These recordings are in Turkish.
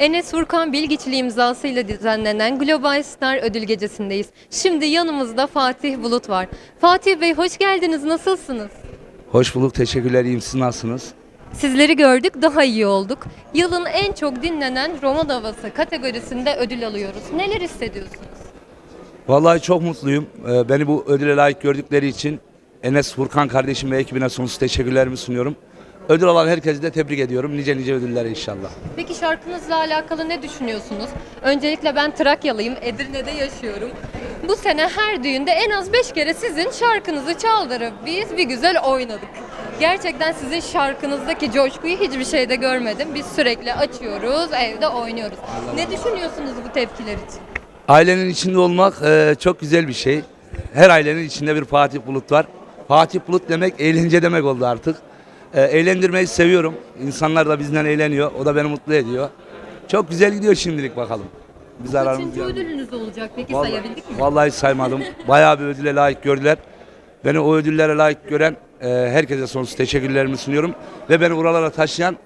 Enes Furkan Bilgiçli imzasıyla düzenlenen Global Star Ödül Gecesi'ndeyiz. Şimdi yanımızda Fatih Bulut var. Fatih Bey hoş geldiniz. Nasılsınız? Hoş bulduk, teşekkürler. İyiyim. Siz nasılsınız? Sizleri gördük, daha iyi olduk. Yılın en çok dinlenen roman havası kategorisinde ödül alıyoruz. Neler hissediyorsunuz? Vallahi çok mutluyum. Ee, Beni bu ödüle layık gördükleri için Enes Furkan kardeşim ve ekibine sonsuz teşekkürlerimi sunuyorum. Ödül alan herkesi de tebrik ediyorum. Nice nice ödüllere inşallah. Peki şarkınızla alakalı ne düşünüyorsunuz? Öncelikle ben Trakyalıyım, Edirne'de yaşıyorum. Bu sene her düğünde en az 5 kere sizin şarkınızı çaldırıp biz bir güzel oynadık. Gerçekten sizin şarkınızdaki coşkuyu hiçbir şeyde görmedim. Biz sürekli açıyoruz, evde oynuyoruz. Ne düşünüyorsunuz bu tepkiler için? Ailenin içinde olmak e, çok güzel bir şey. Her ailenin içinde bir Fatih Bulut var. Fatih Bulut demek eğlence demek oldu artık. E, Eğlendirmeyi seviyorum. İnsanlar da bizden eğleniyor. O da beni mutlu ediyor. Çok güzel gidiyor şimdilik bakalım. Bir zararımız Kaçıncı yok. ödülünüz olacak peki Vallahi, sayabildik mi? vallahi saymadım. Bayağı bir ödüle layık gördüler. Beni o ödüllere layık gören e, herkese sonsuz teşekkürlerimi sunuyorum. Ve beni buralara taşıyan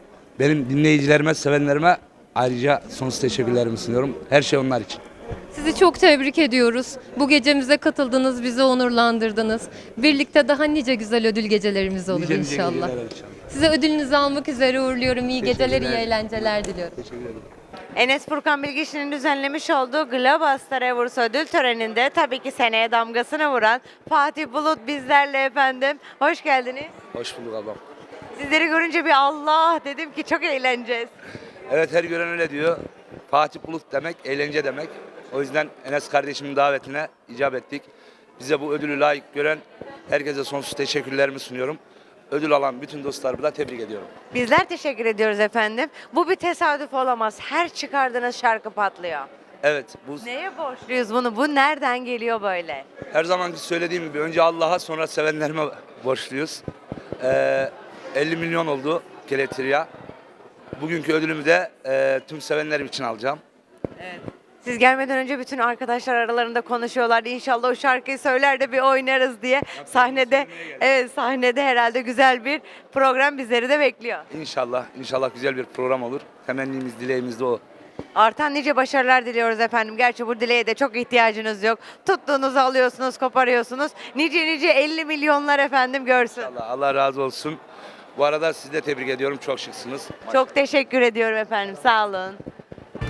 benim dinleyicilerime, sevenlerime ayrıca sonsuz teşekkürlerimi sunuyorum. Her şey onlar için. Sizi çok tebrik ediyoruz. Bu gecemize katıldınız, bizi onurlandırdınız. Birlikte daha nice güzel ödül gecelerimiz olur Nice nice inşallah. geceler inşallah. Size ödülünüzü almak üzere uğurluyorum. İyi geceler, iyi eğlenceler diliyorum. Teşekkür ederim. Enes Furkan Bilgiçli'nin düzenlemiş olduğu Global Star Awards ödül töreninde tabii ki seneye damgasını vuran Fatih Bulut bizlerle efendim. Hoş geldiniz. Hoş bulduk ablam. Sizleri görünce bir Allah dedim ki çok eğleneceğiz. Evet her gören öyle diyor. Fatih Bulut demek eğlence demek. O yüzden Enes kardeşimin davetine icap ettik. Bize bu ödülü layık gören herkese sonsuz teşekkürlerimi sunuyorum. Ödül alan bütün dostlarımı da tebrik ediyorum. Bizler teşekkür ediyoruz efendim. Bu bir tesadüf olamaz. Her çıkardığınız şarkı patlıyor. Evet bu Neye borçluyuz bunu? Bu nereden geliyor böyle? Her zamanki söylediğim gibi önce Allah'a sonra sevenlerime borçluyuz. Ee, 50 milyon oldu Keletriya. Bugünkü ödülümü de e, tüm sevenlerim için alacağım. Siz gelmeden önce bütün arkadaşlar aralarında konuşuyorlardı. İnşallah o şarkıyı söyler de bir oynarız diye. Sahnede evet sahnede herhalde güzel bir program bizleri de bekliyor. İnşallah, inşallah güzel bir program olur. Temennimiz, dileğimiz de o. Artan nice başarılar diliyoruz efendim. Gerçi bu dileğe de çok ihtiyacınız yok. Tuttuğunuzu alıyorsunuz, koparıyorsunuz. Nice nice 50 milyonlar efendim görsün. Allah, Allah razı olsun. Bu arada sizi de tebrik ediyorum. Çok şıksınız. Çok teşekkür ediyorum efendim. Sağ olun.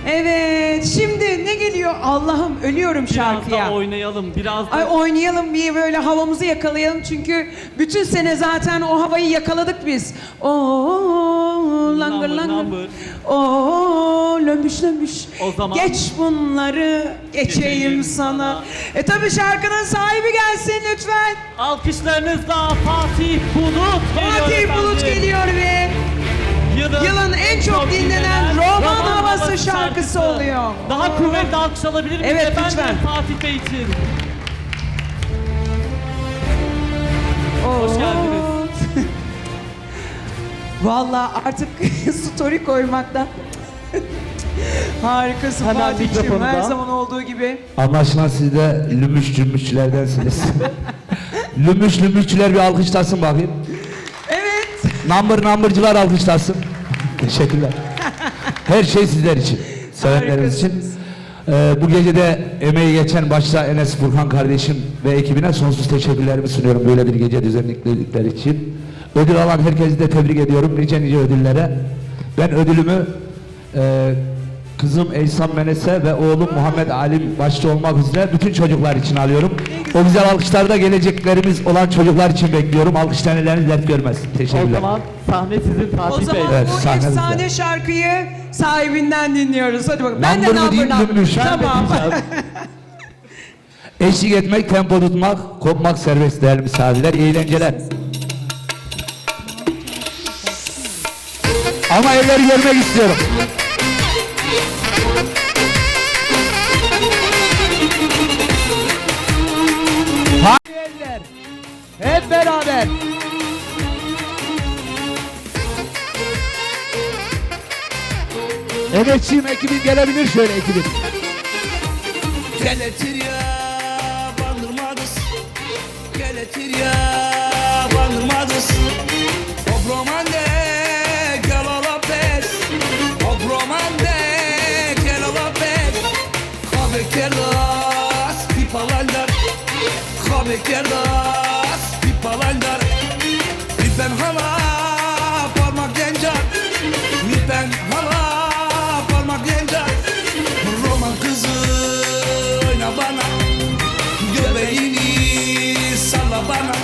Evet, şimdi ne geliyor? Allah'ım ölüyorum Biraz şarkıya. da oynayalım. Biraz da Ay oynayalım bir böyle havamızı yakalayalım çünkü bütün sene zaten o havayı yakaladık biz. Oo langır Number, langır. number. Oo lömbüş lömbüş. O zaman- Geç bunları geçeyim Geçeyim sana. sana. E tabi şarkının sahibi gelsin lütfen. alkışlarınızla Fatih Bulut geliyor Fatih efendim. Bulut geliyor ve yılın en çok dinlenen roman havası şarkısı oluyor. Daha kuvvetli alkış alabilir miyiz Evet, efendim lütfen. Fatih Bey için? Oo. Hoş geldiniz. Vallahi artık story koymaktan Harikasın Hemen Fatih'ciğim. Her zaman olduğu gibi. Anlaşılan siz de lümüş cümbüşçülerdensiniz. lümüş lümüşçüler bir alkışlasın bakayım. Evet. Number numbercılar alkışlasın. Teşekkürler. Her şey sizler için. Sevenleriniz için. Ee, bu gece de emeği geçen başta Enes Furkan kardeşim ve ekibine sonsuz teşekkürlerimi sunuyorum böyle bir gece düzenledikleri için. Ödül alan herkesi de tebrik ediyorum nice nice ödüllere. Ben ödülümü e, kızım Eysan Menes'e ve oğlum Muhammed Alim başta olmak üzere bütün çocuklar için alıyorum. O güzel alkışlarda geleceklerimiz olan çocuklar için bekliyorum. Alkışların elleriniz dert görmesin. O Teşekkürler. zaman sahne sizin O Fatih Bey. zaman Evet, bu sahne efsane bizde. şarkıyı sahibinden dinliyoruz. Hadi bakalım. Ben de Number mı number number. de Tamam. Eşlik etmek, tempo tutmak, kopmak serbest değerli misafirler. Eğlenceler. Ama elleri görmek istiyorum. Eller. Hep beraber. Evetçiyim ekibin gelebilir şöyle ekibin. Geletir ya bandırmadız Geletir ya bandırmadız palandar Kabekler das Bir ben hala parmak gencar Bir ben hala parmak gencar Roman kızı oyna bana. Göbeğini salla bana.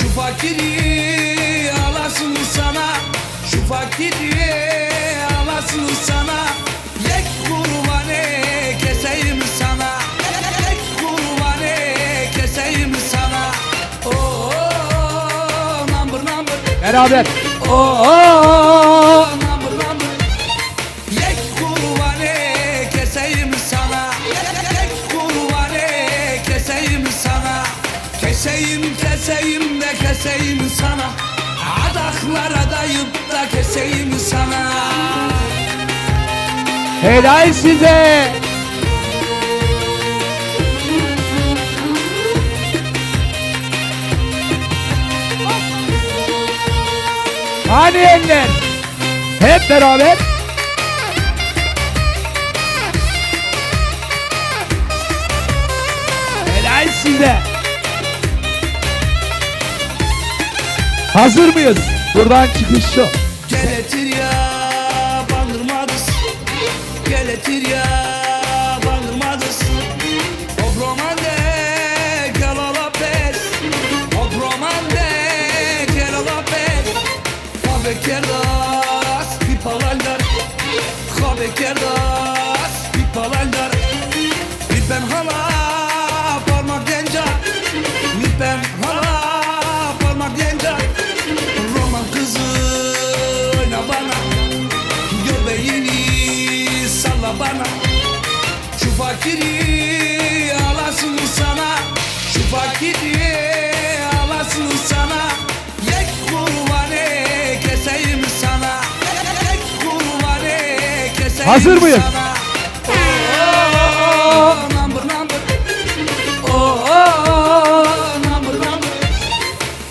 Şu fakiri alasın sana? Şu fakiri Beraber. Oh, oh keseyim sana keseyim sana Keseyim keseyim de keseyim sana Adaklara dayıp da keseyim sana Helal size. Hani eller? Hep beraber. Helal size. Hazır mıyız? Buradan çıkış yok. Geletir ya bandırmadız Geletir ya ben hala parmak genca. Bir ben hala parmak genca. Roman kızı oyna bana. Göbeğini salla bana. Şu fakiri alasın sana. Şu fakiri alasın sana. Yek kurbanı keseyim sana. Yek kurbanı keseyim Hazır sana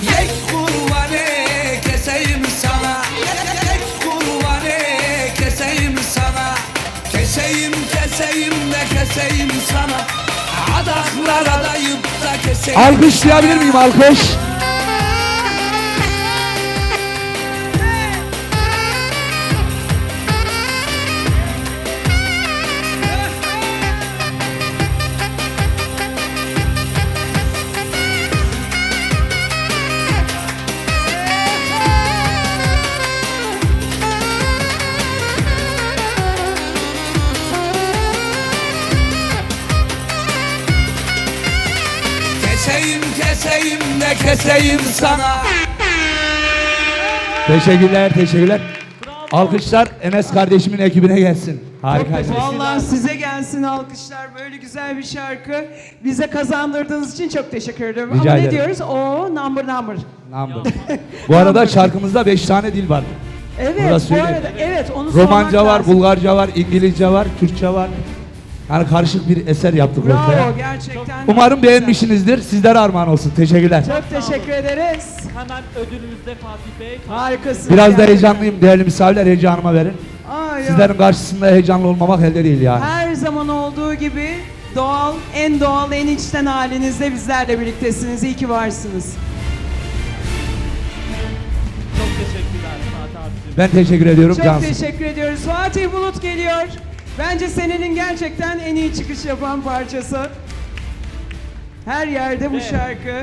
Yek kurbanı keseyim sana. Yek kurbanı keseyim sana. Keseyim keseyim de keseyim sana. Adaklara dayıp da keseyim Alkışlayabilir miyim? alkış? Keseyim sana Teşekkürler, teşekkürler. Alkışlar Enes kardeşimin ekibine gelsin. Harika. Vallahi size gelsin alkışlar. Böyle güzel bir şarkı. Bize kazandırdığınız için çok teşekkür ederim. Rica Ama ne ederim. diyoruz? O number number. Number. Bu arada şarkımızda 5 tane dil var. Evet, bu arada evet onu Romanca var, lazım. Bulgarca var, İngilizce var, Türkçe var. Yani karışık bir eser yaptık ortaya. Bravo gerçekten. Umarım beğenmişsinizdir. Sizlere armağan olsun. Teşekkürler. Çok teşekkür ederiz. Hemen ödülümüzde Fatih Bey. Harikasın. Biraz da gerçekten. heyecanlıyım. Değerli misafirler heyecanıma verin. Aa, ya. Sizlerin karşısında heyecanlı olmamak elde değil yani. Her zaman olduğu gibi doğal, en doğal, en içten halinizde bizlerle birliktesiniz. İyi ki varsınız. Çok teşekkürler Fatih abicim. Ben teşekkür ediyorum Çok Cansu. teşekkür ediyoruz. Fatih Bulut geliyor. Bence senenin gerçekten en iyi çıkış yapan parçası. Her yerde bu Evet. şarkı.